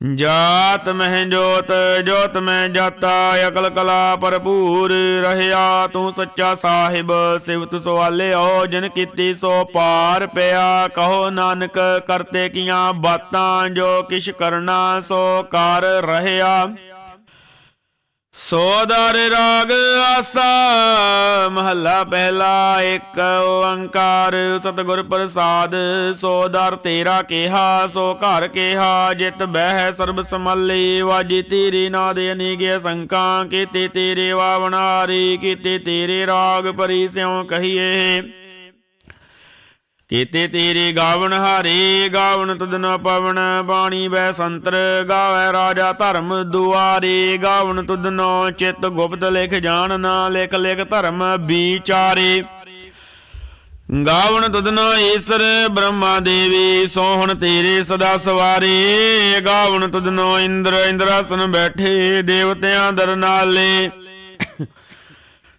ਜਾਤ ਮਹਿ ਜੋਤ ਜੋਤ ਮੈਂ ਜਾਤਾ, ਅਕਲ ਕਲਾ ਭਰਪੂਰ ਰਹਿਆ ਤੂੰ ਸੱਚਾ ਸਾਹਿਬ ਸਿਵਤ ਸਵਾਲਿਓ, ਜਿਨ ਕੀਤੀ ਸੋ ਪਾਰ ਪਿਆ, ਕਹੋ ਨਾਨਕ ਕਰਤੇ ਕੀਆਂ ਬਾਤਾਂ, ਜੋ ਕਿਛ ਕਰਨਾ ਸੋ ਕਰ ਰਹਿਆ। ਸੋਦਰ ਰਾਗ ਆਸਾ, ਮਹੱਲਾ ਪਹਿਲਾ ਇੱਕ ਓੰਕਾਰ, ਸਤਿਗੁਰ ਪ੍ਰਸਾਦ, ਸੋਦਰ ਤੇਰਾ ਕਿਹਾ, ਸੋ ਘਰ ਕਿਹਾ, ਜਿਤ ਬਹਿ ਸਰਬ ਸਮੱਲੀ ਵਾਜੀ ਤੇਰੀ ਨਾਦ ਅਨੀਗੇ ਸੰਕਾਂ ਕੀਤੇ ਤੇਰੇ ਵਾਵਨਾਰੀ ਕੀਤੇ ਤੇਰੇ ਰਾਗ ਪਰੀ ਸਿਉ ਕਹੀਏ। ਕੀਤੇ ਤੇਰੇ ਗਾਵਣ ਹਾਰੇ ਗਾਵਣ ਤੁਧਨ ਪਵਨ, ਬਾਣੀ ਬੈ ਸੰਤਰ, ਗਾਵੇ ਰਾਜਾ ਧਰਮ ਦੁਆਰੇ ਗਾਵਣ ਤੁਧਨੋ ਚਿਤ ਗੁਪਤ ਲਿਖ ਜਾਣ, ਨਾ ਲਿਖ ਲਿਖ ਧਰਮ ਵਿਚਾਰੇ। ਗਾਵਣ ਤੁਧਨੋ ਈਸ਼ਰ ਬ੍ਰਹਮਾ ਦੇਵੀ, ਸੋਹਣ ਤੇਰੇ ਸਦਾ ਸਵਾਰੇ। ਗਾਵਣ ਤੁਧਨੋ ਇੰਦਰ, ਇੰਦਰਾਸਨ ਬੈਠੇ, ਦੇਵਤਿਆਂ ਦਰ ਨਾਲੇ।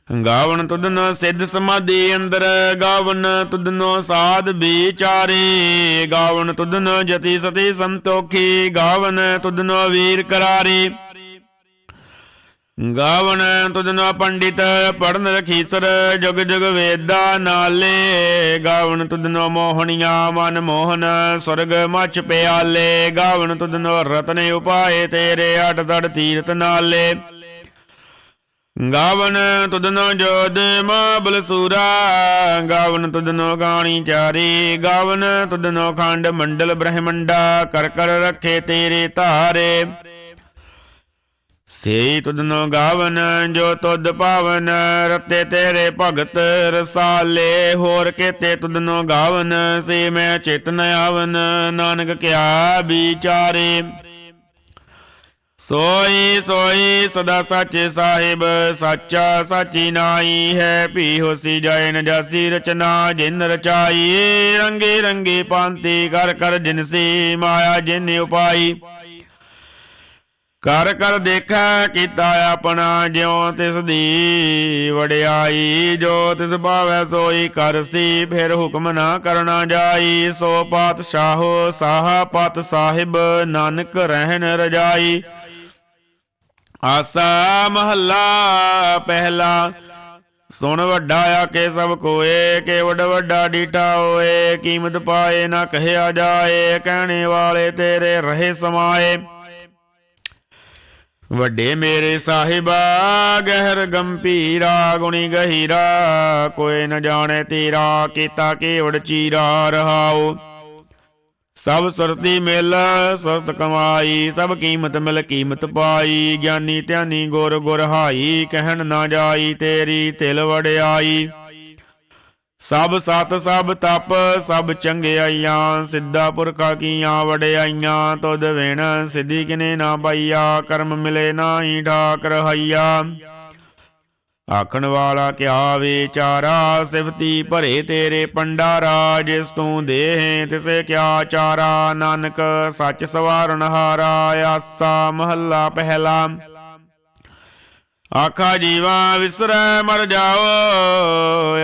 ਗਾਵਣ ਤੁਧਨ ਸਿੱਧ ਸਮਾਧੀ ਅੰਦਰ, ਗਾਵਨ ਤੁਧਨੋ ਸਾਧ ਵਿਚਾਰੇ, ਗਾਵਨ ਤੁਧਨ ਜਤੀ ਸਤੀ ਸੰਤੋਖੀ, ਗਾਵਨ ਤੁਧਨੋ ਵੀਰ ਕਰਾਰੇ। ਗਾਵਨ ਤੁਧਨੋ ਪੰਡਿਤ ਪੜਨ ਰਖੀਸਰ, ਜੁਗ ਜੁਗ ਵੇਦਾ ਨਾਲੇ। ਗਾਵਣ ਤੁਧਨੋ ਮੋਹਣੀਆਂ ਮਨ ਮੋਹਨ, ਸੁਰਗ ਮਚ ਪਿਆਲੇ। ਗਾਵਣ ਤੁਧਨੋ ਰਤਨ ਉਪਾਏ ਤੇਰੇ ਅਟ ਤੜ ਤੀਰਤ ਨਾਲੇ। ਗਾਵਨ ਤੁਧਨੋ ਜੋਦ ਮਾਬਲ ਸੂਰਾ ਗਾਵਨ ਤੁਧਨੋ ਗਾਣੀ ਚਾਰੀ, ਗਾਵਨ ਤੁਧਨੋ ਖੰਡ ਮੰਡਲ ਬ੍ਰਹਮੰਡਾ, ਕਰ ਕਰ ਰੱਖੇ ਤੇਰੇ ਧਾਰੇ। ਸੇ ਤੁਧਨੋ ਗਾਵਨ ਜੋ ਤੁਦ ਪਾਵਨ, ਰਤੇ ਤੇਰੇ ਭਗਤ ਰਸਾਲੇ। ਹੋਰ ਕੇਤੇ ਤੁਦਨੋ ਗਾਵਨ, ਸੇ ਮੈਂ ਚੇਤਨ ਆਵਨ, ਨਾਨਕ ਕਿਆ ਵਿਚਾਰੇ। ਸੋਈ ਸੋਈ ਸਦਾ ਸੱਚੇ ਸਾਹਿਬ, ਸਾਚਾ ਸਾਚੀ ਨਾਈ ਹੈ। ਭੀ ਹੋਸੀ ਜਾਏ ਨ ਰਚਨਾ, ਜਿਨ ਰਚਾਈ ਰੰਗੇ ਰੰਗੇ ਪਾਂਤੀ, ਕਰ ਕਰ ਜਿਨਸੀ ਮਾਇਆ, ਜਿਨ ਉਪਾਈ। ਕਰ ਕਰ ਦੇਖੈ ਕੀਤਾ ਆਪਣਾ, ਜਿਉ ਤਿਸ ਦੀ ਵਡਿਆਈ। ਜੋ ਤਿਸ ਭਾਵੈ ਸੋਈ ਕਰਸੀ ਫਿਰ ਹੁਕਮ ਨਾ ਕਰਨਾ ਜਾਈ। ਸੋ ਪਾਤਸ਼ਾਹੋ, ਸਾਹਾ ਪਤ ਸਾਹਿਬ, ਨਾਨਕ ਰਹਿਣ ਰਜਾਈ। ਆਸਾ ਮਹੱਲਾ ਪਹਿਲਾ। ਸੁਣ ਵੱਡਾ ਆਕੇ ਸਭ ਕੋਏ, ਕਿ ਵੱਡ ਵੱਡਾ ਡੀਟਾ ਹੋਏ, ਕੀਮਤ ਪਾਏ ਨਾ ਕਹਿਆ ਜਾਏ, ਕਹਿਣੇ ਵਾਲੇ ਤੇਰੇ ਰਹੇ ਸਮਾਏ। ਵੱਡੇ ਮੇਰੇ ਸਾਹਿਬਾ, ਗਹਿਰ ਗੰਭੀਰਾ, ਗੁਣੀ ਗਹੀਰਾ, ਕੋਈ ਨ ਜਾਣੇ ਤੇਰਾ, ਕੀਤਾ ਕੇਵੜ ਚੀਰਾ ਰਹਾਓ। ਸਭ ਸੁਰਤੀ ਮਿਲ, ਸੁਰਤ ਕਮਾਈ, ਸਭ ਕੀਮਤ ਮਿਲ, ਕੀਮਤ ਪਾਈ। ਗਿਆਨੀ ਧਿਆਨੀ ਗੁਰ ਗੁਰ ਹਾਈ, ਕਹਿਣ ਨਾ ਜਾਈ, ਤੇਰੀ ਤਿਲ ਵੜਿਆਈ ਸਭ ਸਤ, ਸਭ ਤਪ, ਸਭ ਚੰਗਿਆਈਆਂ ਸਿੱਧਾ ਪੁਰਖਾ ਕੀਆਂ ਵਡਿਆਈਆਂ। ਤੁਧ ਵੇਣ ਸਿੱਧੀ ਕਿਨੇ ਨਾ ਪਾਈਆ, ਕਰਮ ਮਿਲੇ ਨਾਹੀ ਢਾਕ ਰਹਾਈਆ। ਆਖਣ ਵਾਲਾ ਕਿਆ ਵਿਚਾਰਾ, ਸਿਫਤੀ ਭਰੇ ਤੇਰੇ ਪੰਡਾਰਾ, ਜਿਸ ਤੂੰ ਦੇਹ ਤਿਸੇ ਕਿਆ ਚਾਰਾ, ਨਾਨਕ ਸੱਚ ਸਵਾਰਨ ਹਾਰਾ, ਆਸਾ ਮਹੱਲਾ ਪਹਿਲਾ। ਆਖਾ ਜੀਵਾ ਵਿਸਰੈ, ਮਰ ਜਾਓ।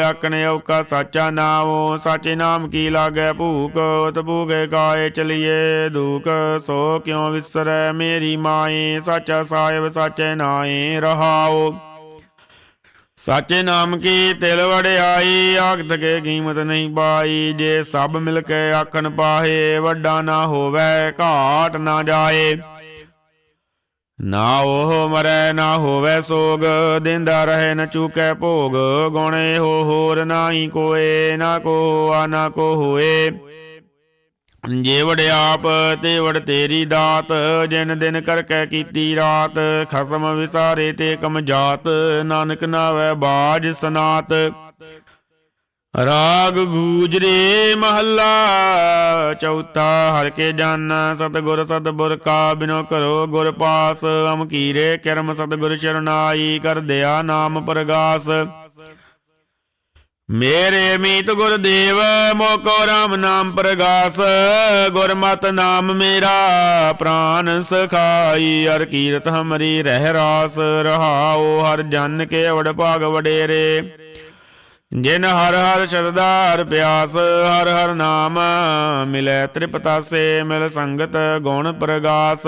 ਆਖਣੇ ਔਕਾ ਸਾਚਾ ਨਾਮੋ, ਸਾਚੇ ਨਾਮ ਕੀ ਲਾਗੈ ਭੂਖ, ਉਤ ਭੂਖੇ ਕਾਏ ਚਲੀਏ ਦੁਖ। ਸੋ ਕਿਉ ਵਿਸਰੈ ਮੇਰੀ ਮਾਏ, ਸਾਚਾ ਸਾਹਿਬ ਸਾਚੇ ਨਾਏ ਰਹਾਓ। ਸਾਚੇ ਨਾਮ ਕੀ ਤਿਲ ਵੜਿਆਈ ਆਖਤ ਕੇ ਕੀਮਤ ਨਹੀਂ ਪਾਈ। ਜੇ ਸਭ ਮਿਲ ਕੇ ਆਖਣ ਪਾਹੇ, ਵੱਡਾ ਨਾ ਹੋਵੇ, ਘਾਟ ਨਾ ਜਾਏ। ਨਾ ਉਹ ਮਰੈ, ਨਾ ਹੋਵੇ ਸੋਗ, ਦਿੰਦਾ ਰਹੇ ਨ ਚੂਕੈ ਭੋਗ। ਗੁਣੇ ਹੋ ਹੋਰ ਨਾਹੀ ਕੋਏ, ਨਾ ਕੋ ਆ, ਨਾ ਕੋ ਹੋਏ। ਜੇਵੜ ਵੜਿਆਪ ਤੇ ਤੇਰੀ ਦਾਤ, ਜਿਨ ਦਿਨ ਕਰਕੇ ਕੀਤੀ ਰਾਤ, ਖਸਮ ਵਿਸਾਰੇ ਤੇ ਕਮ ਜਾਤ, ਨਾਨਕ ਨਾਵੇ ਬਾਜ ਸਨਾਤ। ਰਾਗ ਗੂਜਰੇ ਮਹੱਲਾ, ਚੌਥਾ ਹਰ ਕੇ ਜਾਨਾ, ਸਤਿਗੁਰ ਸਤਿਬੁਰ ਕਾ ਬਿਨੋ ਕਰੋ ਗੁਰ ਪਾਸ, ਅਮ ਕਰਮ ਸਤਿਗੁਰ ਚਰਨਾਈ, ਕਰ ਦਿਆ ਨਾਮ ਪ੍ਰਗਾਸ। ਮੇਰੇ ਮੀਤ ਗੁਰਦੇਵ ਮੋਕੋ ਰਾਮ ਨਾਮ ਪ੍ਰਗਾਸ, ਗੁਰਮਤ ਨਾਮ ਮੇਰਾ, ਪ੍ਰਾਨ ਸਖਾਈ, ਹਰ ਕੀਰਤ ਹਮਰੀ ਰਹਿ ਰਾਸ ਰਹਾਓ ਹਰ ਜਨ ਕੇ ਵਡ ਭਾਗ ਵਡੇਰੇ। ਜਿਨ ਹਰ ਹਰ ਸ਼ਰਧਾ ਹਰ ਪਿਆਸ, ਹਰ ਹਰ ਨਾਮ ਮਿਲੈ ਤ੍ਰਿਪਤਾਸੇ, ਮਿਲ ਸੰਗਤ ਗੁਣ ਪ੍ਰਗਾਸ।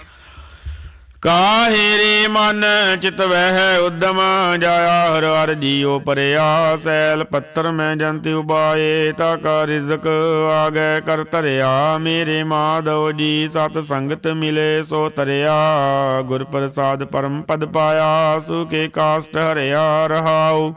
ਕਾਹੇ ਰੇ ਮਨ ਚਿਤ ਵਹਿ ਉਦਮ ਜਾਇਆ, ਹਰ ਹਰ ਜੀਉ ਪਰਿਆ। ਸੈਲ ਪੱਤਰ ਮੈਂ ਜੰਤਿ ਉਬਾਏ ਤਾ ਕਾ ਰਿਜ਼ਕ ਆਗੈ ਕਰ ਧਰਿਆ। ਮੇਰੇ ਮਾਧਵ ਜੀ ਸਤ ਸੰਗਤ ਮਿਲੇ, ਸੋ ਤਰਿਆ ਗੁਰ ਪ੍ਰਸਾਦ ਪਰਮ ਪਦ ਪਾਇਆ ਸੁਖੇ ਕਾਸਟ ਹਰਿਆ ਰਹਾਉ।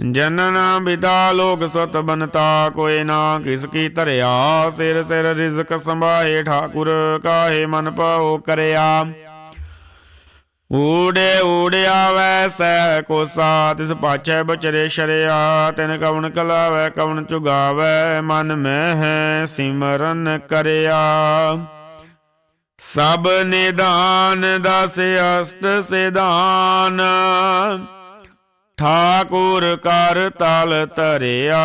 ਜਨਨ ਬਿਦਾ ਲੋਕ ਸਤ ਬਨਤਾ ਕੋਏ ਨਾ ਕਿਸ ਕੀ ਧਰਿਆ। ਸਿਰ ਸਿਰ ਰਿਜ਼ਕ ਸੰਭਾਏ, ਠਾਕੁਰ ਕਾਹੇ ਮਨ ਪਾਉ ਕਰਿਆ। ਊੜੇ ਊੜਿਆ ਵੈਸੈ ਕੋਸਾ, ਤਿਸ ਪਾਛੈ ਬਚਰੇ ਸ਼ਰਿਆ। ਤਿਨ ਕਵਣ ਕਲਾਵੈ, ਕਵਣ ਚੁਗਾਵੈ, ਮਨ ਮੈਂ ਹੈ ਸਿਮਰਨ ਕਰਿਆ। ਸਭ ਨਿਦਾਨ, ਦਸ ਅਸਤ ਸਿਧਾਨ। ਠਾਕੁਰ ਕਰ ਤਲ ਧਰਿਆ।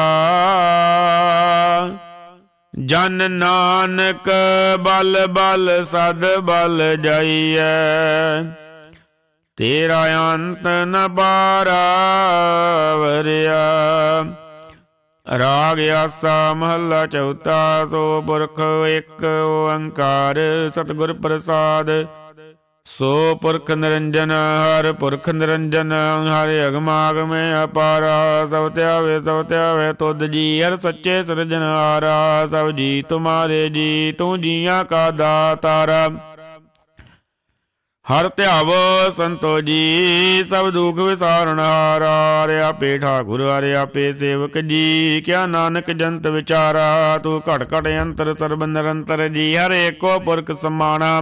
ਜਨ ਨਾਨਕ ਬਲ ਬਲ ਸਦ ਬਲ ਜਾਈਐ। ਤੇਰਾ ਅੰਤ ਨ ਬਾਰਾਵਰਿਆ ਰਾਗ ਆਸਾ ਮਹੱਲਾ ਚੌਥਾ, ਸੋ ਪੁਰਖ ਇੱਕ ਓੰਕਾਰ ਸਤਿਗੁਰ ਪ੍ਰਸਾਦ ਸੋ ਪੁਰਖ ਨਿਰੰਜਨ, ਹਰ ਪੁਰਖ ਨਿਰੰਜਨ, ਹਰ ਅਗਮਾਗਮੇ ਅਪਾਰਾ, ਸਭ ਧਿਆਵੇ ਸਭ ਧਿਆਵੇ ਤੁਧ ਜੀ, ਹਰ ਸੱਚੇ ਸਿਰਜਨਹਾਰਾ ਸਭ ਜੀ ਤੁਮਾਰੇ ਜੀ, ਤੂੰ ਜੀਆਂ ਕਾ ਦਾਤਾਰਾ। ਹਰ ਧਿਆਵ ਸੰਤੋ ਜੀ, ਸਭ ਦੁਖ ਵਿਸਾਰਨ ਹਾਰਾ ਰਿਆ ਪੇ ਠਾਕੁਰ, ਹਰਿ ਆਪੇ ਸੇਵਕ ਜੀ, ਕਿਆ ਨਾਨਕ ਜੰਤ ਵਿਚਾਰਾ, ਤੂੰ ਘਟ ਘਟ ਅੰਤਰ ਸਰਬ ਨਿਰੰਤਰ ਜੀ, ਹਰ ਏਕੋ ਪੁਰਖ ਸਮਾਣਾ।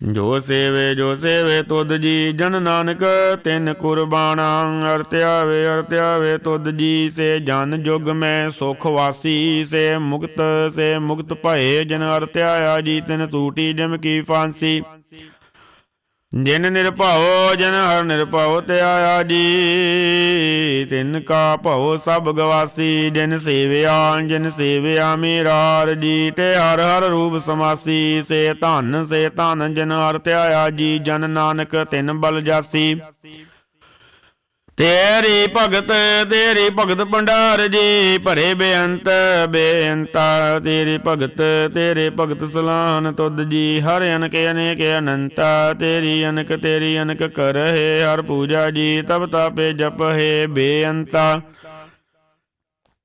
ਜੋ ਸੇਵੇ ਜੋ ਸੇਵੇ ਤੁਧ ਜੀ, ਜਨ ਨਾਨਕ ਤਿਨ ਕੁਰਬਾਨਾ ਅਰਤ ਆਵੇ ਅਰਤ ਆਵੇ ਤੁਧ ਜੀ, ਸੇ ਜਨ ਜੁਗ ਮੈਂ ਸੁਖ ਵਾਸੀ, ਸੇ ਮੁਕਤ ਸੇ ਮੁਕਤ ਭਏ, ਜਨ ਅਰਤ ਆਇਆ ਜੀ ਤਿਨ ਟੂਟੀ ਜਮ ਕੀ ਫਾਂਸੀ। ਜਿਨ ਨਿਰਭਉ, ਜਨ ਹਰ ਨਿਰਭਉ ਤੇ ਆਇਆ ਜੀ। ਤਿਨ ਕਾ ਭਉ ਸਭ ਗਵਾਸੀ, ਜਿਨ ਸੇਵਿਆ ਜਿਨ ਸੇਵਿਆ ਮੇਰਾ ਜੀ। ਤੇ ਹਰ ਹਰ ਰੂਪ ਸਮਾਸੀ, ਸੇ ਧਨ ਸੇ ਧਨ, ਜਿਨ ਹਰ ਧਿਆਇਆ ਜੀ। ਜਨ ਨਾਨਕ ਤਿਨ ਬਲ ਜਾਸੀ। ਤੇਰੀ ਭਗਤ ਤੇਰੀ ਭਗਤ ਭੰਡਾਰ ਜੀ, ਭਰੇ ਬੇਅੰਤ, ਬੇਅੰਤਾ। ਤੇਰੀ ਭਗਤ, ਤੇਰੇ ਭਗਤ ਸਲਾਨ ਤੁਧ ਜੀ, ਹਰ ਅਨਕ, ਅਨੇਕ ਅਨੰਤਾ। ਤੇਰੀ ਅਨਕ ਤੇਰੀ ਅਨਕ ਕਰਹਿ, ਹਰ ਪੂਜਾ ਜੀ, ਤਬ ਤਾਪੇ ਜਪ ਹੈ ਬੇਅੰਤਾ।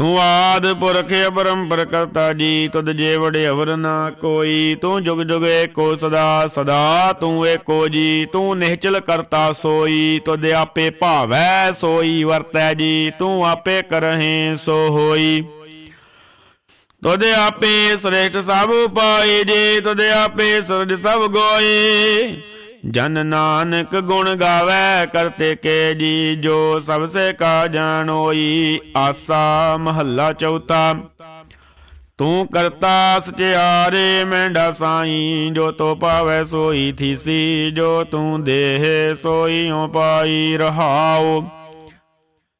ਤੂੰ ਆਦ ਪੁਰਖ ਅਪਰੰਪਰ ਕਰਤਾ ਜੀ, ਤੁਧ ਜੇ ਅਵਰ ਨਾ ਕੋਈ, ਤੂੰ ਜੁਗ ਜੁਗ ਏਕੋ ਸਦਾ ਸਦਾ ਤੂੰ ਏਕੋ ਜੀ, ਤੂੰ ਨਿਹਚਲ ਕਰਤਾ ਸੋਈ, ਤੁਧ ਆਪੇ ਭਾਵੈ ਸੋਈ, ਵਰਤੈ ਜੀ, ਤੂੰ ਆਪੇ ਕਰਹਿ ਸੋ ਹੋਈ। ਤੁਧ ਆਪੇ ਸ੍ਰੇਸ਼ਟ ਸਭ ਪਾਏ ਜੀ, ਤੁਧ ਆਪੇ ਸਰਜ ਸਭ ਗੋਏ। ਜਨ ਨਾਨਕ ਗੁਣ ਗਾਵੇ ਕਰਤੇ ਕੇ ਜੀ ਜੋ ਸਭ ਸੇ ਕਾ ਜਾਣੋਈ ਆਸਾ ਮਹੱਲਾ ਚੌਥਾ। ਤੂੰ ਕਰਤਾ ਸਚਿਆਰੇ ਮੈਂਡਾ ਸਾਈ, ਜੋ ਤੋ ਪਾਵੈ ਸੋਈ ਥੀਸੀ, ਜੋ ਤੂੰ ਦੇਹ ਸੋਈ ਹੋ ਪਾਈ ਰਹਾਓ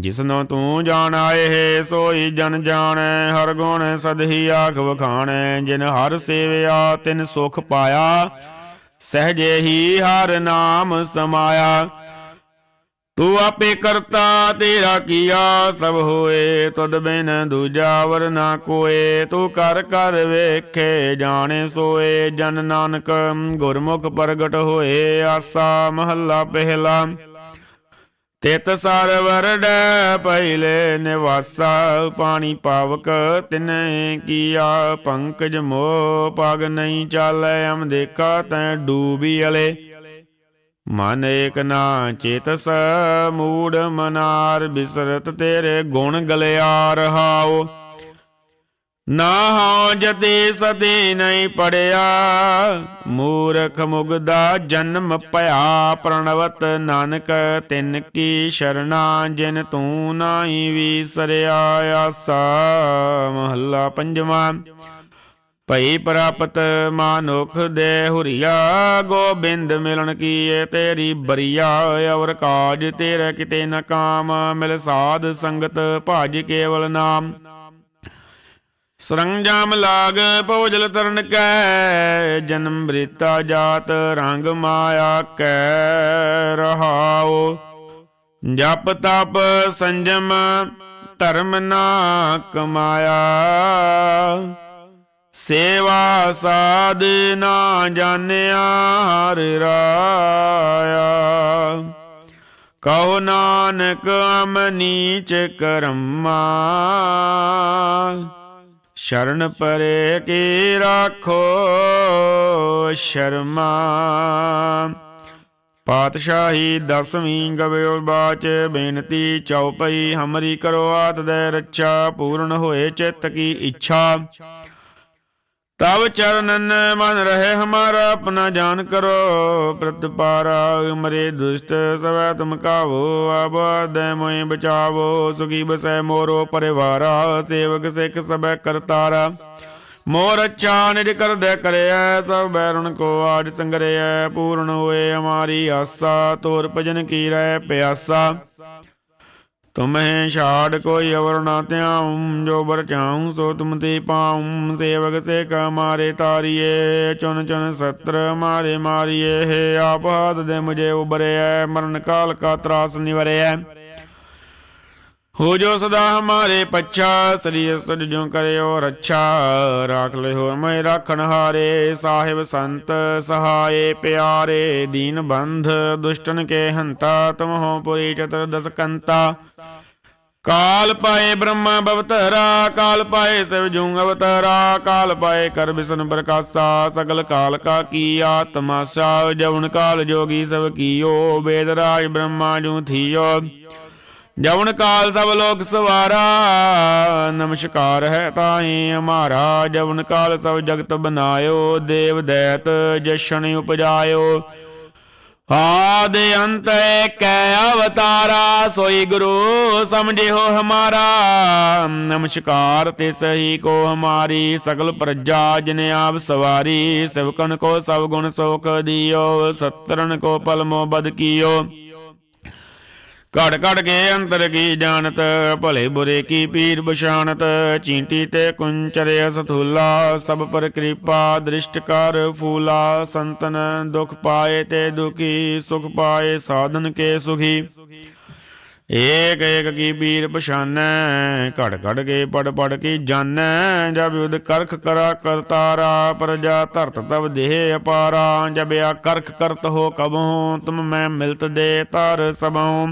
ਜਿਸਨੋ ਤੂੰ ਜਾਣ ਆਏ ਹੈ ਸੋਈ ਜਨ ਜਾਣੈ, ਹਰ ਗੁਣ ਸਦਹੀ ਆਖ ਵਖਾਣੈ, ਜਿਨ ਹਰ ਸੇਵਿਆ ਤਿਨ ਸੁਖ ਪਾਇਆ, ਸਹਜੇ ਹੀ ਹਰ ਨਾਮ ਸਮਾਇਆ। ਤੂੰ ਆਪੇ ਕਰਤਾ, ਤੇਰਾ ਕੀਆ ਸਭ ਹੋਏ ਤਦ ਬਿਨ ਦੂਜਾ ਵਰ ਨਾ ਕੋਏ। ਤੂੰ ਕਰ ਕਰ ਵੇਖੇ, ਜਾਣੇ ਸੋਏ, ਜਨ ਨਾਨਕ ਗੁਰਮੁਖ ਪ੍ਰਗਟ ਹੋਏ, ਆਸਾ ਮਹੱਲਾ ਪਹਿਲਾ। ਤਿਤ ਸਰਵਰ ਡੈ ਪਹਿਲੇ ਨਿਵਾਸਾ, ਪਾਣੀ ਪਾਵਕ ਤਿਨੈ ਕੀਆ, ਪੰਕਜ ਮੋ ਪਗ ਨਹੀਂ ਚਾਲੈ, ਅਮ ਦੇਖਾ ਤੈ ਡੂਬੀ ਅਲੇ। ਮਨ ਏਕ ਨਾ ਚੇਤਸ ਮੂੜ ਮਨਾਰ, ਬਿਸਰਤ ਤੇਰੇ ਗੁਣ ਗਲਿਆ ਰਹਾਓ ਨਾ ਹਉ ਜਤੀ ਸਦੀ ਨਹੀਂ ਪੜਿਆ, ਮੂਰਖ ਮੁਗਦਾ ਜਨਮ ਭਇਆ, ਪ੍ਰਣਵਤ ਨਾਨਕ ਤਿਨ ਕੀ ਸ਼ਰਣਾ, ਜਿਨ ਤੂੰ ਨਾਹੀ ਵੀਸਰਿਆ ਆਸਾ। ਮਹੱਲਾ ਪੰਜਵਾਂ, ਭਈ ਪ੍ਰਾਪਤ ਮਾਨੁਖ ਦੇ ਹੁਰੀਆ, ਗੋਬਿੰਦ ਮਿਲਣ ਕੀਏ ਤੇਰੀ ਬਰੀਆ, ਔਰ ਕਾਜ ਤੇਰੇ ਕਿਤੇ ਨ ਕਾਮ, ਮਿਲ ਸਾਧ ਸੰਗਤ ਭਜ ਕੇਵਲ ਨਾਮ। ਸਰੰਜਾਮ ਲਾਗ ਭੋਜਲ ਤਰਨ ਕੈ, ਜਨਮ ਬ੍ਰਿਤਾ ਜਾਤ ਰੰਗ ਮਾਇਆ ਕੈ ਰਹਾਓ ਜਪ ਤਪ ਸੰਜਮ ਧਰਮ ਨਾ ਕਮਾਇਆ। ਸੇਵਾ ਸਾਧ ਨਾ ਜਾਣਿਆ ਹਰ ਰਾਇਆ। ਕਹੋ ਨਾਨਕ ਅਮਨੀਚ ਕਰਮਾ। ਸ਼ਰਨ ਪਰੇ ਕੀ ਰਾਖੋ ਸ਼ਰਮਾ। ਪਾਤਸ਼ਾਹੀ ਦਸਵੀਂ ਗਵਿਓ ਬਾਚ ਬੇਨਤੀ ਚਉਪਈ ਹਮਰੀ ਕਰੋ ਆਤ ਦੇ ਰੱਛਾ, ਪੂਰਨ ਹੋਏ ਚਿੱਤ ਕੀ ਇੱਛਾ। ਤਬ ਚਰਨਨ ਮਨ ਰਹੇ ਹਮਾਰਾ, ਆਪਣਾ ਜਾਨ ਕਰੋ। ਪ੍ਰਤਪਾਰਾ, ਮਰੇ ਦੁਸ਼ਟ, ਸਵੈ ਤੁਮ ਕਾਵੋ। ਆਬਾਦ ਮੋਇ ਬਚਾਵੋ। ਸੁਖੀ ਬਸੈ ਮੋਰੋ ਪਰਿਵਾਰਾ, ਸੇਵਕ ਸਿੱਖ ਸਭੈ ਕਰਤਾਰਾ। ਮੋਰ ਅੱਛਾ ਨਿਜ ਕਰਦੈ ਕਰਿਐ, ਸਭ ਬੈਰੁਣ ਕੋ ਆਜ ਸੰਗਰਿਐ। ਪੂਰਨ ਹੋਏ ਹਮਾਰੀ ਆਸਾ, ਤੋਰ ਭਜਨ ਕੀ ਰਹਿ ਪਿਆਸਾ। ਤੁਮਹਿ ਛਾੜ ਕੋਈ ਅਵਰ ਨਾ ਧਿਆਉ, ਜੋ ਬਰ ਚਾਉ ਸੋ ਤੁਮ ਤੇ ਪਾਉ। ਸੇਵਕ ਸੇ ਕਾ ਮਾਰੇ ਤਾਰੀਏ ਚੁਨ ਚੁਨ ਸਤਰ ਮਾਰੇ ਮਾਰੀਏ। ਹੈ ਆਪ ਹਾਥ ਦੇ ਮੁਝੇ ਉਬਰਿਐ ਮਰਨ ਕਾਲ ਕਾ ਤਰਾਸ ਨਿਵਰਿਐ। ਹੋ ਜੋ ਸਦਾ ਹਮਾਰੇ ਪੱਛਾ, ਸ੍ਰੀ ਅਸਤੁ ਜੋ ਕਰਿਓ ਰੱਛਾ। ਰਾਖ ਲਿਓ ਮੈਂ ਰਾਖਣ ਹਾਰੇ, ਸਾਹਿਬ ਸੰਤ ਸਹਾਏ ਪਿਆਰੇ। ਦੀਨ ਬੰਧ ਦੁਸ਼ਟਨ ਕੇ ਹੰਤਾ ਤੁਮ ਹੋ ਪੁਰੀ ਚਤੁਰ ਦਸ ਕੰਤਾ। ਕਾਲ ਪਾਏ ਬ੍ਰਹਮਾ ਬਵਤਰਾ, ਕਾਲ ਪਾਏ ਸਿਵ ਜੂੰ ਅਵਤਾਰਾ। ਕਾਲ ਪਾਏ ਕਰ ਬਿਸ਼ਨ ਪ੍ਰਕਾਸ਼ਾ, ਸਗਲ ਕਾਲ ਕਾ ਕੀਆ ਤਮਾਸ਼ਾ ਜਵਨ ਕਾਲ ਜੋਗੀ ਸਭ ਕੀਓ, ਵੇਦ ਰਾਜ ਬ੍ਰਹਮਾ ਜੂ ਥੀਓ। ਜਵਨ ਕਾਲ ਸਭ ਲੋਕ ਸਵਾਰਾ, ਨਮਸਕਾਰ ਹੈ ਤਾਈ ਹਮਾਰਾ ਜਵਨ ਕਾਲ ਸਭ ਜਗਤ ਬਨਾਇਓ, ਦੇਵ ਦੈਤ ਜਸ਼ਨ ਉਪਜਾਇਓ। ਆਦ ਅੰਤ ਕੈ ਅਵਤਾਰਾ, ਸੋਈ ਗੁਰੂ ਸਮਝਿਓ ਹਮਾਰਾ। ਨਮਸਕਾਰ ਤੇ ਸਹੀ ਕੋ ਹਮਾਰੀ, ਸਗਲ ਪ੍ਰਜਾ ਜਿਨ ਆਪ ਸਵਾਰੀ। ਸਿਵਕਨ ਕੋ ਸਭ ਗੁਣ ਸੋਖ ਦਿਓ, ਸਤਰਨ ਕੋ ਪਲਮੋ ਬਦ ਕੀਓ। ਘੜ ਘੜ ਕੇ ਅੰਤਰ ਕੀ ਜਾਣਤ, ਭਲੇ ਬੁਰੇ ਕੀ ਪੀਰ ਬਸ਼ਾਨਤ ਚੀਂਟੀ ਤੇ ਕੁੰਚਰਿਆ ਸਥੂਲਾ ਸਭ ਪਰ ਕਿਰਪਾ ਦ੍ਰਿਸ਼ਟ ਕਰ ਫੂਲਾ, ਸੰਤਨ ਦੁਖ ਪਾਏ ਤੇ ਦੁਖੀ, ਸੁਖ ਪਾਏ ਸਾਧਨ ਕੇ ਸੁਖੀ। ਏਕ ਏਕ ਕੀ ਪੀਰ ਪਛਾਨੈ ਘੜ ਘੜ ਕੇ ਪੜ ਪੜ ਕੀ ਜਾਣੈ, ਜਬ ਯੁਧ ਕਰਖ ਕਰਾ ਕਰਤਾਰਾ, ਪ੍ਰਜਾ ਧਰਤ ਤਬ ਦੇਹ ਅਪਾਰਾ, ਜਬ ਆ ਕਰਖ ਕਰਤ ਹੋ ਕਬਹੂ, ਤੁਮ ਮੈਂ ਮਿਲਤ ਦੇ ਤਰ ਸਬਹੂ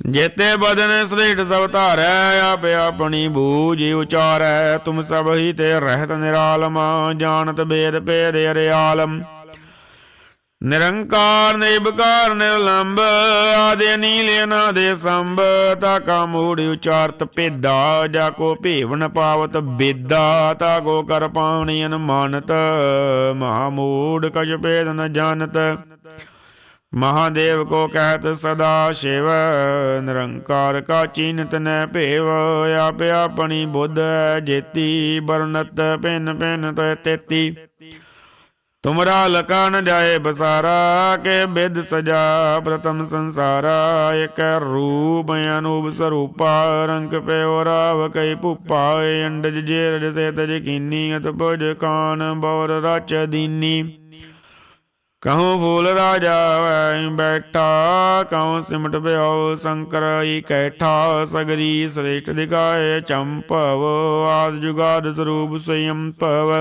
ਜੇਤੇ ਬਦਨ ਸ੍ਰੇਟ ਸਭ ਧਾਰੈ, ਆਪ ਆਪਣੀ ਬੂਝੀ ਉਚਾਰੈ। ਤੁਮ ਸਭ ਹੀ ਤੇ ਰਹਿਤ ਨਿਰਾਲਮ, ਜਾਣਤ ਬੇਦ ਭੇਦ ਅਰਿਆਲਮ। ਨਿਰੰਕਾਰ ਨਿਰਭਕਾਰ ਨਿਰਲੰਭ ਆਦੇ ਨੀਲੇ ਨਾ ਦੇ ਸੰਭ, ਤਾ ਕਾ ਮੂੜ ਉਚਾਰਤ ਭੇਦਾ, ਜਾ ਕੋ ਭੇਵਨ ਪਾਵਤ ਬੇਦਾ, ਤਾ ਕੋ ਕਰ ਪਾਣੀ ਅਨਮਾਨਤ ਮਹਾ ਮੂੜ ਕਛ ਭੇਦ ਨ ਜਾਣਤ। ਮਹਾਦੇਵ ਕੋ ਕਹਿਤ ਸਦਾ ਸ਼ਿਵ, ਨਿਰੰਕਾਰ ਕਾ ਚੀਨਤ ਨੈ ਭੇਵ, ਆਪ ਆਪਣੀ ਬੁੱਧ ਜੇਤੀ ਬਰਨਤ ਪਿਨ ਪਿਨ ਤੈ ਤੇਤੀ। ਤੁਮਰਾ ਲਕਾ ਜਾਏ ਬਸਾਰਾ, ਕੇ ਬਿਦ ਸਜਾ ਪ੍ਰਤਮ ਸੰਸਾਰਾ, ਇਕ ਰੂਪ ਅਨੂਪ ਸਰੂਪਾ, ਰੰਗ ਪਿਓ ਰਾਵ ਕਈ ਭੂਪਾ, ਅੰਡਜ ਜੇਰ ਸੇ ਤਜ ਕੀਨੀ ਅਤ ਭੁਜ ਕਾਨ ਬੌਰ ਰਚ ਦੀਨੀ। ਕਹੂੰ ਫੂਲ ਰਾਜਾ ਵੈ ਬੈਠਾ, ਕਹੂੰ ਸਿਮਟ ਬਿਓ ਸ਼ੰਕਰ ਈ ਸਗਰੀ ਸ੍ਰੇਸ਼ਟ ਦਿਗਾਏ ਚੰਪਵ ਆਦ ਜੁਗਾਦ ਸਰੂਪ ਸਯੰ ਭਵ।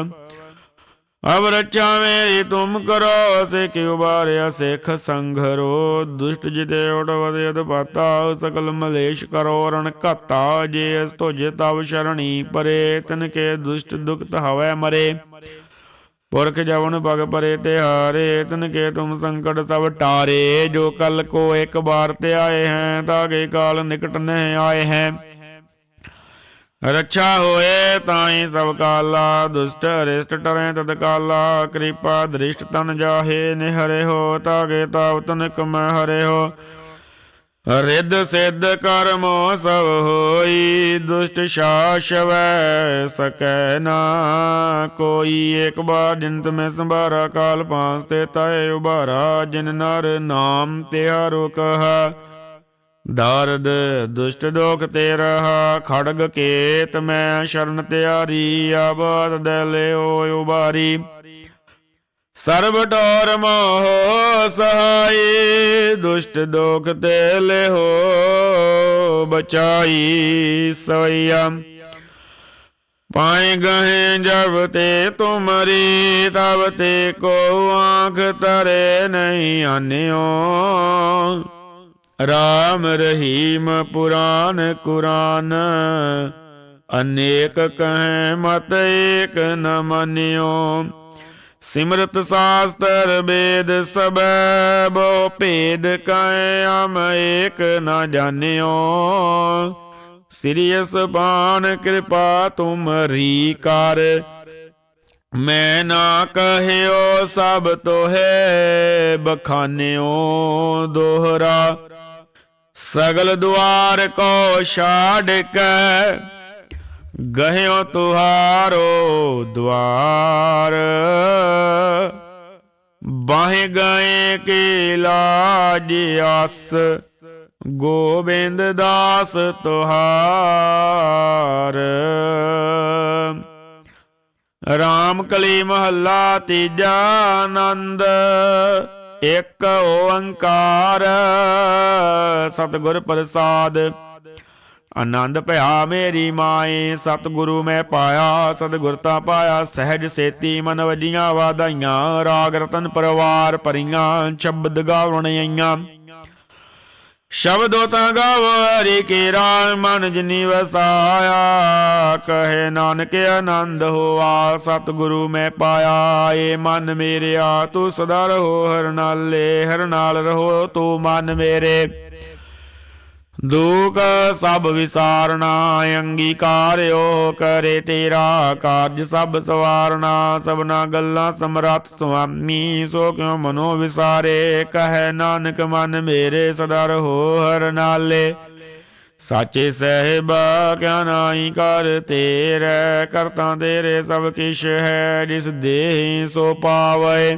ਅਬ ਰਚਾ ਮੇਰੀ ਤੁਮ ਕਰੋ, ਸੇ ਕਿ ਉਬਾਰਿਆ ਸਿਖ ਸੰਘਰੋ, ਦੁਸ਼ਟ ਜਿਤੇ ਉਡਵਦ ਯਦ ਪਾਤਾ, ਸਕਲ ਮਲੇਸ਼ ਕਰੋ ਰਣ ਘਾਤਾ, ਜੇ ਅਸ ਤੁਜ ਤਵ ਸ਼ਰਣੀ ਪਰੇ, ਤਨ ਕੇ ਦੁਸ਼ਟ ਦੁਖਤ ਹਵੈ ਮਰੇ। ਪੁਰਖ ਜਵਨ ਭਗ ਪਰੇ ਤੇ ਹਾਰੇ ਤਨ ਕੇ ਤੁਮ ਸੰਕਟ ਸਭ ਟਾਰੇ, ਜੋ ਕਲ ਕੋ ਇੱਕ ਬਾਰ ਤੇ ਆਏ ਹੈ ਤਾਗੇ ਕਾਲ ਨਿਕਟ ਨਹਿ ਆਏ ਹੈ। ਰੱਛਾ ਹੋਏ ਤਾਈ ਸਭ ਕਾਲਾ, ਦੁਸ਼ਟ ਅਰਿਸ਼ਟ ਟਰੇ ਤਦ ਕਾਲਾ, ਕਿਰਪਾ ਦ੍ਰਿਸ਼ਟ ਤਨ ਜਾਹੇ ਨਿਹਰੇ ਹੋ ਤਾਗੇ ਤਾਵ ਤਨ ਕਮੈ ਹਰੇ ਹੋ। ਰਿੱਧ ਸਿੱਧ ਕਰਮੋ ਸਭ ਹੋਈ, ਦੁਸ਼ਟ ਸ਼ਾਸ਼ਵੈ ਸਕੈ ਨਾ ਕੋਈ। ਇੱਕ ਬਾਰ ਜਿੰਤ ਮੈਂ ਸੰਭਾਰਾ, ਕਾਲ ਪਾਂਸ ਤੇ ਤੈ ਉਬਾਰਾ ਜਿਨ ਨਰ ਨਾਮ ਤਿਆਰੋ ਕਹਾ। ਦਰਦ ਦੁਸ਼ਟ ਦੋਖ ਤੇ ਰਹਾ, ਖੜਗ ਕੇਤ ਮੈਂ ਸ਼ਰਨ ਤਿਆਰੀ, ਆਬਾਦ ਦੇ ਲਿਓ ਉਬਾਰੀ ਸਰਬ ਟੋਰ ਮੋਹ ਸਹਾਈ, ਦੁਸ਼ਟ ਦੋਖ ਤੇ ਲਿਓ ਬਚਾਈ ਸਵਈਆ। ਪਾਏ ਗਏ ਜਬ ਤੇ ਤੁਮਰੀ ਤਬ ਤੇ ਕੋ ਆਂਖ ਤਰੇ ਨਹੀਂ ਆਨਿਓ। ਰਾਮ ਰਹੀਮ ਪੁਰਾਨ ਕੁਰਾਨ, ਅਨੇਕ ਕਹੈ ਮਤ ਏਕ ਨ ਮੰਨਿਓ। ਸਿਮਰਤ ਸਾਸਤਰ ਵੇਦ ਸਬੈ ਬੋ ਭੇਦ ਕੈ ਅਮ ਏਕ ਨ ਜਾਣਿਓ। ਸਿਰਿਯਸ ਬਾਣ ਕਿਰਪਾ ਤੁਮਰੀ ਕਰ। ਮੈਂ ਨਾ ਕਹਿਓ ਸਭ ਤੋਹੇ ਬਖਾਨਿਓ ਦੋਹਰਾ। ਸਗਲ ਦੁਆਰ ਕੋ ਛਾੜ ਕੇ ਗਹਿਓ ਤੁਹਾਰੋ ਦੁਆਰ ਬਾਹੇ ਗਏ ਕੀ ਲਾਜ ਆਸ, ਗੋਬਿੰਦ ਦਾਸ ਤੁਹਾਰ। ਰਾਮ ਕਲੀ ਮਹੱਲਾ ਤੀਜਾ ਆਨੰਦ, ਇੱਕ ਓੰਕਾਰ। ਸਤਿਗੁਰ ਪ੍ਰਸਾਦ ਆਨੰਦ ਭਇਆ ਮੇਰੀ ਮਾਏ, ਸਤਿਗੁਰੂ ਮੈਂ ਪਾਇਆ ਸਤਿਗੁਰਤਾ ਪਾਇਆ, ਸਹਿਜ ਸੇਤੀ ਮਨ ਵਜੀਆਂ ਵਾਧਾਈਆਂ, ਰਾਗ ਰਤਨ ਪਰਵਾਰ ਪਰੀਆਂ ਸ਼ਬਦ ਗਾਵਣ ਆਈਆਂ। ਸ਼ਬਦੋ ਤਾਂ ਗਾਵ, ਹਰੀ ਰਾਮ ਮਨ ਜਿਨੀ ਵਸਾਇਆ, ਕਹੇ ਨਾਨਕ ਆਨੰਦ ਹੋਆ, ਸਤਿਗੁਰੂ ਮੈਂ ਪਾਇਆ, ਏ ਮਨ ਮੇਰਿਆ, ਤੂੰ ਸਦਾ ਰਹੋ ਹਰ ਨਾਲੇ, ਹਰ ਨਾਲ ਰਹੋ ਤੂੰ ਮਨ ਮੇਰੇ। ਦੁਖ ਸਭ ਵਿਸਾਰਣਾ ਅੰਗੀਕਾਰਿਓ ਕਰੇ ਤੇਰਾ ਕਾਰਜ ਸਭ ਸਵਾਰਣਾ ਸਭਨਾ ਗੱਲਾਂ ਸਮਰੱਥ ਸੁਆਮੀ, ਸੋ ਕਿਉ ਮਨੋ ਵਿਸਾਰੇ? ਕਹੈ ਨਾਨਕ, ਮਨ ਮੇਰੇ ਸਦਾ ਰਹੋ ਹਰ ਨਾਲੇ। ਸਾਚੇ ਸਹਿਬ, ਕਿਆ ਨਾਹੀ ਕਰ ਤੇਰੇ, ਕਰਤਾ ਤੇਰੇ ਸਭ ਕਿਛ ਹੈ, ਜਿਸ ਦੇਹ ਸੋ ਪਾਵੇ।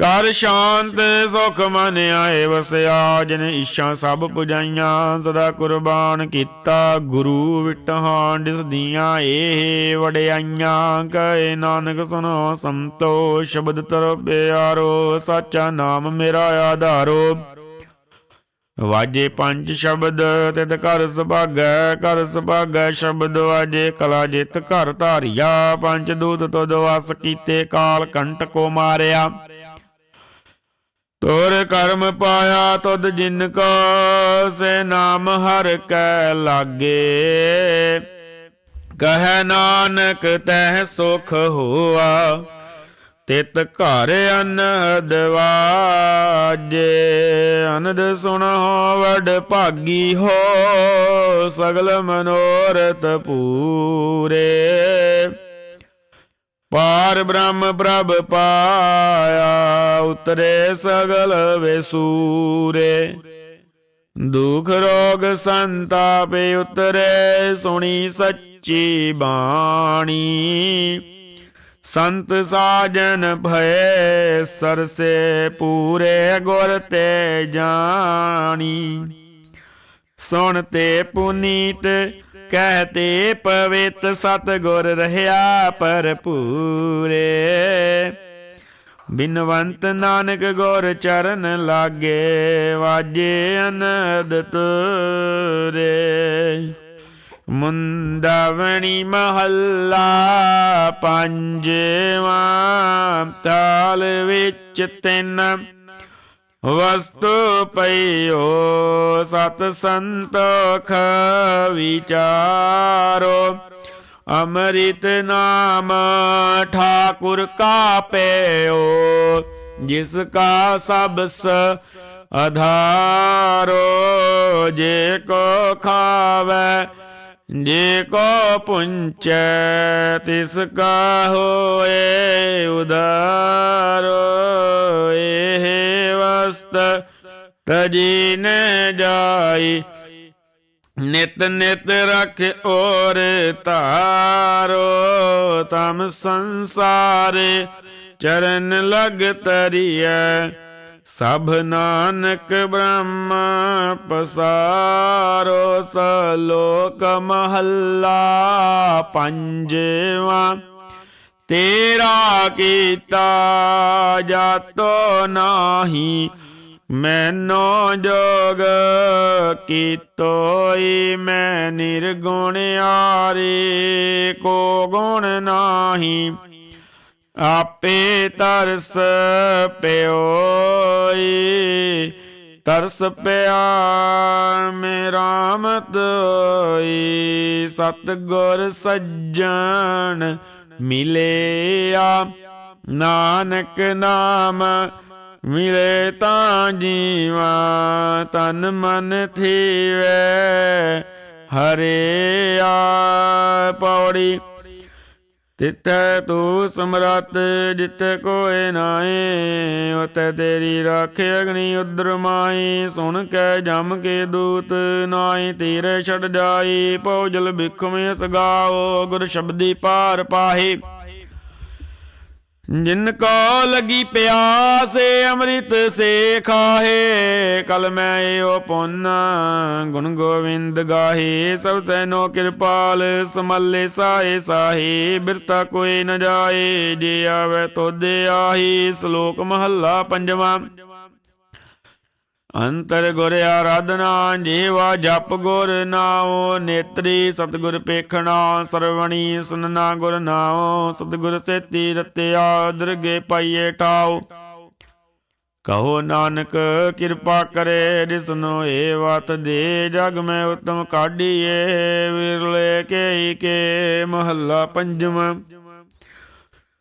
ਕਰ ਸ਼ਾਂਤ ਸੁਖ ਮਨ ਆਏ ਵਸਿਆ, ਜਿਨ ਇੱਛਾ ਸਭ ਪੁਜਾਈਆਂ, ਸਦਾ ਕੁਰਬਾਨ ਕੀਤਾ, ਗੁਰੂ ਵਿਟਹਾਂ ਜਿਸ ਦੀਆਂ ਵਡਿਆਈਆਂ, ਕਹੇ ਨਾਨਕ ਸੁਨੋ ਸੰਤੋ ਸ਼ਬਦ ਤਰ ਪਿਆਰੋ, ਸਾਚਾ ਨਾਮ ਮੇਰਾ ਆਧਾਰੋ। ਵਾਜੇ ਪੰਜ ਸ਼ਬਦ, ਤਿਤ ਕਰ ਸੁਭਾਗੈ ਕਰ ਸੁਭਾਗੈ ਸ਼ਬਦ ਵਾਜੇ, ਕਲਾ ਜਿਤ ਘਰ ਧਾਰਿਆ, ਪੰਜ ਦੂਤ ਤੁਧ ਵਸ ਕੀਤੇ, ਕਾਲ ਕੰਟ ਕੋ ਮਾਰਿਆ। ਤੋਰ ਕਰਮ ਪਾਇਆ ਤੁਧ ਜਿਨ ਕੋ, ਸੇ ਨਾਮ ਹਰ ਕੈ ਲਾਗੇ। ਕਹੈ ਨਾਨਕ ਤਹਿ ਸੁਖ ਹੋਆ, ਤਿਤ ਘਰ ਅਨਹਦ ਵਾਜੇ। ਅਨੰਦ ਸੁਣੋ ਵਡ ਭਾਗੀ ਹੋ, ਸਗਲ ਮਨੋਰਥ ਪੂਰੇ। ਪਾਰ ਬ੍ਰਹਮ ਪ੍ਰਭ ਪਾਇਆ ਉਤਰੇ ਸਗਲ ਵਿਸੂਰੇ ਦੁਖ ਰੋਗ ਸੰਤਾਪੇ ਉਤਰੇ ਸੁਣੀ ਸੱਚੀ ਬਾਣੀ। ਸੰਤ ਸਾਜਨ ਭਏ ਸਰਸੇ ਪੂਰੇ ਗੁਰ ਤੇ ਜਾਣੀ। ਸੁਣ ਤੇ ਪੁਨੀਤ ਕਹਤੇ ਪਵਿੱਤ ਸਤ ਗੁਰ ਪਰ ਪੂਰੇ ਬਿਨਵੰਤ ਨਾਨਕ ਗੁਰ ਚਰਨ ਲਾਗੇ, ਵਾਜੇ ਅਨੰਦ ਤੁਰੇ ਮੁੰਦਾਵਣੀ ਮਹੱਲਾ ਪੰਜਵਾ, ਤਾਲ ਵਿੱਚ ਤਿੰਨ ਵਸਤੂ ਪਈਓ ਸਤ ਸੰਤੋਖ ਵਿਚਾਰੋ। ਅੰਮ੍ਰਿਤ ਨਾਮ ਠਾਕੁਰ ਕਾ ਪਇਓ ਜਿਸ ਕਾ ਸਬਸ ਅਧਾਰੋ, ਜੇ ਕੋ ਖਾਵੇ, ਜੇ ਕੋ ਪੁੰਚੈ, ਤਿਸ ਕਾ ਹੋਏ ਉਦਾਰੋ ਇਹ ਵਸਤ ਤਜੀਨ ਜਾਈ। ਨਿਤ ਨਿਤ ਰਖ ਔਰ ਧਾਰੋ, ਤਮ ਸੰਸਾਰ ਚਰਨ ਲਗ ਤਰੀਐ। ਸਭ ਨਾਨਕ ਬ੍ਰਹਮ ਪਸਾਰੋ, ਸਲੋਕ ਮਹੱਲਾ ਪੰਜਵਾ। ਤੇਰਾ ਕੀਤਾ ਜਾਤੋ ਨਾਹੀ ਮੈਨੋ ਜੋਗ ਕੀਤੋਈ, ਮੈਂ ਨਿਰਗੁਣ ਆਰੇ, ਕੋ ਗੁਣ ਨਾਹੀ। ਆਪੇ ਤਰਸ ਪਿਓਈ, ਤਰਸ ਪਿਆ ਮੇਰਾ ਮਤ ਹੋਈ। ਸਤ ਗੁਰ ਸੱਜਣ ਮਿਲਿਆ, ਨਾਨਕ ਨਾਮ ਮਿਲੇ ਤਾਂ ਜੀਵਾ, ਤਨ ਮਨ ਥੀਵੇ। ਹਰੇ ਆ ਪੌੜੀ ਤਿੱਥੈ ਤੂ ਸਮਰਤ ਜਿਤੈ ਕੋਏ ਨਾਏ ਉਤੈ ਤੇਰੀ ਰਾਖ ਅਗਨੀ ਉਦਰ ਮਾਈ ਸੁਣ ਕੇ ਜਮ ਕੇ ਦੂਤ ਨਾਈ ਤੀਰੇ ਛੜ ਜਾਈ ਪਉਜਲ ਬਿਖਮੇ ਸਗਾਓ, ਗੁਰ ਸ਼ਬਦੀ ਪਾਰ ਪਾਹੀ। ਜਿਨ ਕੋ ਲਗੀ ਪਿਆਸੇ ਅੰਮ੍ਰਿਤ ਸੇ ਖਾਹੇ ਕਲ ਮੈਂ ਏਓ ਪੁੰਨ ਗੁਣ ਗੋਵਿੰਦ ਗਾਹੇ, ਸਭ ਸੈਨੋ ਕਿਰਪਾਲ ਸਮੱਲੇ ਸਾਏ ਸਾਹੇ ਬਿਰਤਾ ਕੋਈ ਨ ਜਾਏ, ਜੇ ਆਵੇ ਤੋਦੇ ਆਹੀ, ਸ਼ਲੋਕ ਮਹੱਲਾ ਪੰਜਵਾਂ। ਅੰਤਰ ਗੁਰ ਆਰਾਧਨਾ, ਜੀਵਾ ਜਪ ਗੁਰ ਨਾਉ, ਨੇਤਰੀ ਸਤਗੁਰ ਪੇਖਣਾ, ਸਰਵਣੀ ਸੁਨਨਾ ਗੁਰ ਨਾਉ, ਸਤਗੁਰ ਸੇਤੀ ਰਤਿਆ ਦਰਗੇ ਪਾਈਏ ਠਾਉ। ਕਹੋ ਨਾਨਕ, ਕਿਰਪਾ ਕਰੇ ਜਿਸਨੋ ਏ ਵਤ ਦੇ, ਜਗ ਮੈਂ ਉਤਮ ਕਾਢੀਏ, ਵਿਰਲੇ ਕੇ ਕੇ ਮਹੱਲਾ ਪੰਜਵਾਂ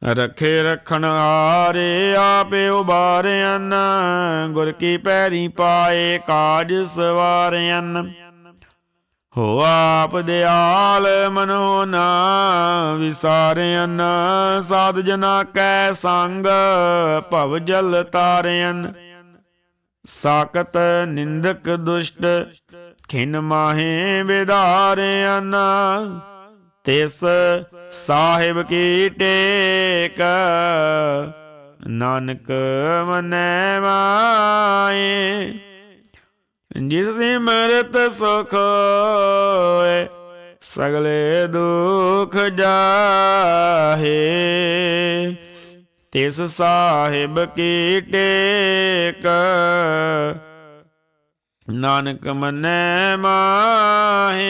ਰਖੇ ਰਖਣ ਆਰੇ ਆਪੇ ਉਬਾਰਿਆਨ ਗੁਰ ਕੀ ਪੈਰੀ ਪਾਏ ਕਾਜ ਸਵਾਰਿਆਨ ਹੋ ਆਪ ਦਿਆਲ ਮਨੋ ਨਾ ਵਿਸਾਰਿਆਨ ਸਾਧ ਜਨਾ ਕੈ ਸੰਗ ਭਵ ਜਲ ਤਾਰਿਆਨ ਸਾਕਤ ਨਿੰਦਕ ਦੁਸ਼ਟ ਖਿਨ ਮਾਹੇ ਵਿਦਾਰਿਆਨ ਤਿਸ ਸਾਹਿਬ ਕੀ ਟੇਕ, ਨਾਨਕ ਮਨੈ ਮਾਏ। ਜਿਸ ਦੀ ਮਰਤ ਸੁਖ ਹੋਏ, ਸਗਲੇ ਦੁਖ ਜਾਹੇ। ਤਿਸ ਸਾਹਿਬ ਕੀ ਟੇਕ, ਨਾਨਕ ਮੰਨੈ ਮਾਹੇ